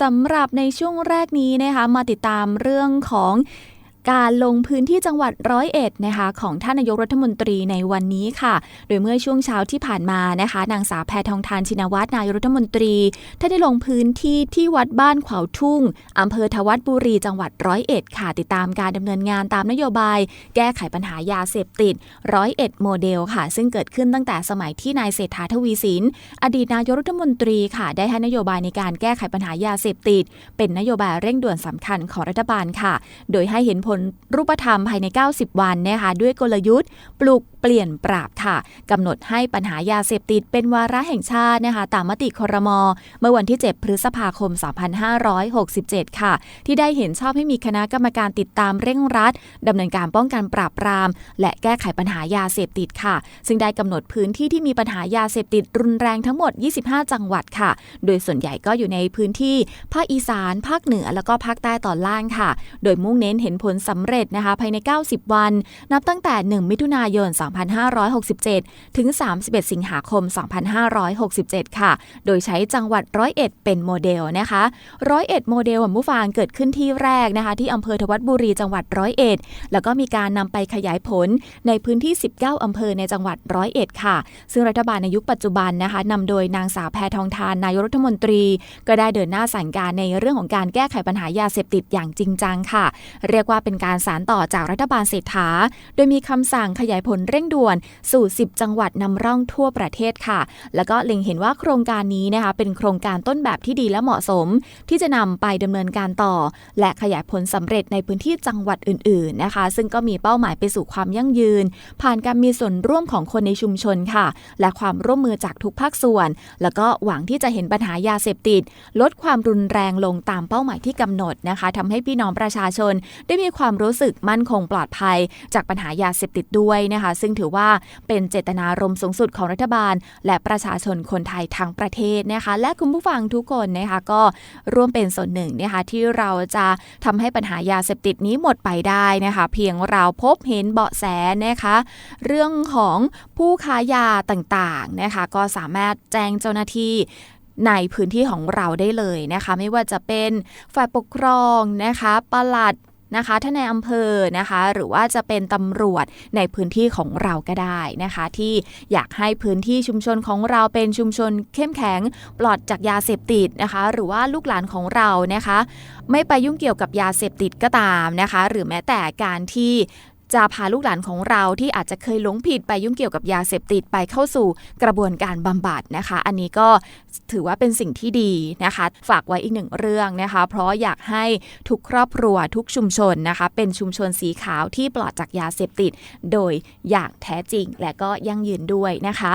สำหรับในช่วงแรกนี้นะคะมาติดตามเรื่องของ การลงพื้นที่จังหวัดร้อยเอ็ดนะคะของท่านนายกรัฐมนตรีในวันนี้ค่ะ โดยเมื่อช่วงเช้าที่ผ่านมานะคะนางสาวแพทองทานชินวัตรนายรัฐมนตรีท่านได้ลงพื้นที่ที่วัดบ้านขวาวทุ่งอำเภอทวัดบุรีจังหวัดร้อยเอ็ดค่ะ ติดตามการดำเนินงานตามนโยบาย แก้ไขปัญหายาเสพติดร้อยเอ็ดโมเดลค่ะ ซึ่งเกิดขึ้นตั้งแต่สมัยที่นายเศรษฐาทวีสิน อดีตนายกรัฐมนตรีค่ะ ได้ให้นโยบายในการแก้ไขปัญหายาเสพติด เป็นนโยบายเร่งด่วนสำคัญของรัฐบาลค่ะ โดยให้เห็นผลรูปธรรมภายใน 90 วันนะคะด้วยกลยุทธ์ ปลุกเปลี่ยนปราบค่ะกำหนดให้ปัญหายาเสพติดเป็นวาระแห่งชาตินะคะตามมติครมเมื่อวันที่ 7 พฤษภาคม 2567 ค่ะ ที่ได้เห็นชอบให้มีคณะกรรมการติดตามเร่งรัดดำเนินการป้องกันปราบปราม และแก้ไขปัญหายาเสพติดค่ะ ซึ่งได้กำหนดพื้นที่ที่มีปัญหายาเสพติดรุนแรงทั้งหมด 25 จังหวัดค่ะ โดยส่วนใหญ่ก็อยู่ในพื้นที่ภาคอีสาน ภาคเหนือ แล้วก็ภาคใต้ตอนล่างค่ะ โดยมุ่งเน้นเห็นผลสำเร็จนะคะภายใน 90 วัน นับตั้งแต่ 1 มิถุนายน 2567 ถึง 31 สิงหาคม 2567 ค่ะ โดยใช้จังหวัดร้อยเอ็ดเป็นโมเดลนะคะร้อยเอ็ดโมเดลของผู้ฟังเกิดขึ้นที่แรกนะคะ ที่อำเภอทวัดบุรีจังหวัดร้อยเอ็ดแล้วก็มีการนำไปขยายผลในพื้นที่ 19 อำเภอในจังหวัดร้อยเอ็ดค่ะ ซึ่งรัฐบาลในยุคปัจจุบันนะคะนำโดยนางสาวแพทองทานนายรัฐมนตรี ก็ได้เดินหน้าสั่งการในเรื่องของการแก้ไขปัญหายาเสพติดอย่างจริงจังค่ะ เรียกว่าเป็นการสานต่อจากรัฐบาลเศรษฐา โดยมีคำสั่งขยายผลเร่งด่วนสู่ 10 จังหวัดนำร่องทั่วประเทศค่ะ แล้วก็เล็งเห็นว่าโครงการนี้นะคะเป็นโครงการต้นแบบที่ดีและเหมาะสม ที่จะนำไปดำเนินการต่อ และขยายผลสำเร็จในพื้นที่จังหวัดอื่น ๆนะคะ ซึ่งก็มีเป้าหมายไปสู่ความยั่งยืน ผ่านการมีส่วนร่วมของคนในชุมชนค่ะ และความร่วมมือจากทุกภาคส่วน แล้วก็หวังที่จะเห็นปัญหายาเสพติด ลดความรุนแรงลงตามเป้าหมายที่กำหนดนะคะทำให้พี่น้องประชาชน ได้มีความรู้สึกมั่นคงปลอดภัย จากปัญหายาเสพติดด้วยนะคะ ซึ่งถือว่าเป็นเจตนารมณ์สูงสุดของรัฐบาล และประชาชนคนไทยทั้งประเทศนะคะ และคุณผู้ฟังทุกคนนะคะก็ร่วมเป็นส่วนหนึ่งนะคะที่เราจะทำให้ปัญหายาเสพติดนี้หมดไปได้นะคะ เพียงเราพบเห็นเบาะแสนะคะ เรื่องของผู้ค้ายาต่างๆนะคะ ก็สามารถแจ้งเจ้าหน้าที่ในพื้นที่ของเราได้เลยนะคะ ไม่ว่าจะเป็นฝ่ายปกครองนะคะปลัด นะคะท่านในอำเภอนะคะ หรือว่าจะเป็นตำรวจในพื้นที่ของเราก็ได้นะคะ ที่อยากให้พื้นที่ชุมชนของเราเป็นชุมชนเข้มแข็งปลอดจากยาเสพติดนะคะ หรือว่าลูกหลานของเรานะคะ ไม่ไปยุ่งเกี่ยวกับยาเสพติดก็ตามนะคะ หรือแม้แต่การที่ จะพาลูกหลานของเราที่อาจจะเคยหลงผิดไปยุ่งเกี่ยวกับยาเสพติดไปเข้าสู่กระบวนการบำบัดนะคะ อันนี้ก็ถือว่าเป็นสิ่งที่ดีนะคะ ฝากไว้อีกหนึ่งเรื่องนะคะ เพราะอยากให้ทุกครอบครัวทุกชุมชนนะคะ เป็นชุมชนสีขาวที่ปลอดจากยาเสพติด โดยอย่างแท้จริงและก็ยั่งยืนด้วยนะคะ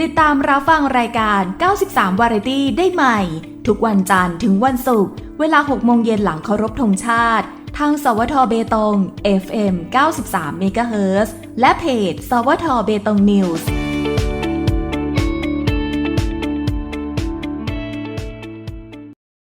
ติดตามรับฟังรายการ 93 วาไรตี้ได้ใหม่ ทุกวันจันทร์ถึงวันศุกร์ เวลา 6 โมงเย็นหลังเคารพธงชาติ ทางสวทเบตง FM 93 MHz และเพจ สวทเบตงนิวส์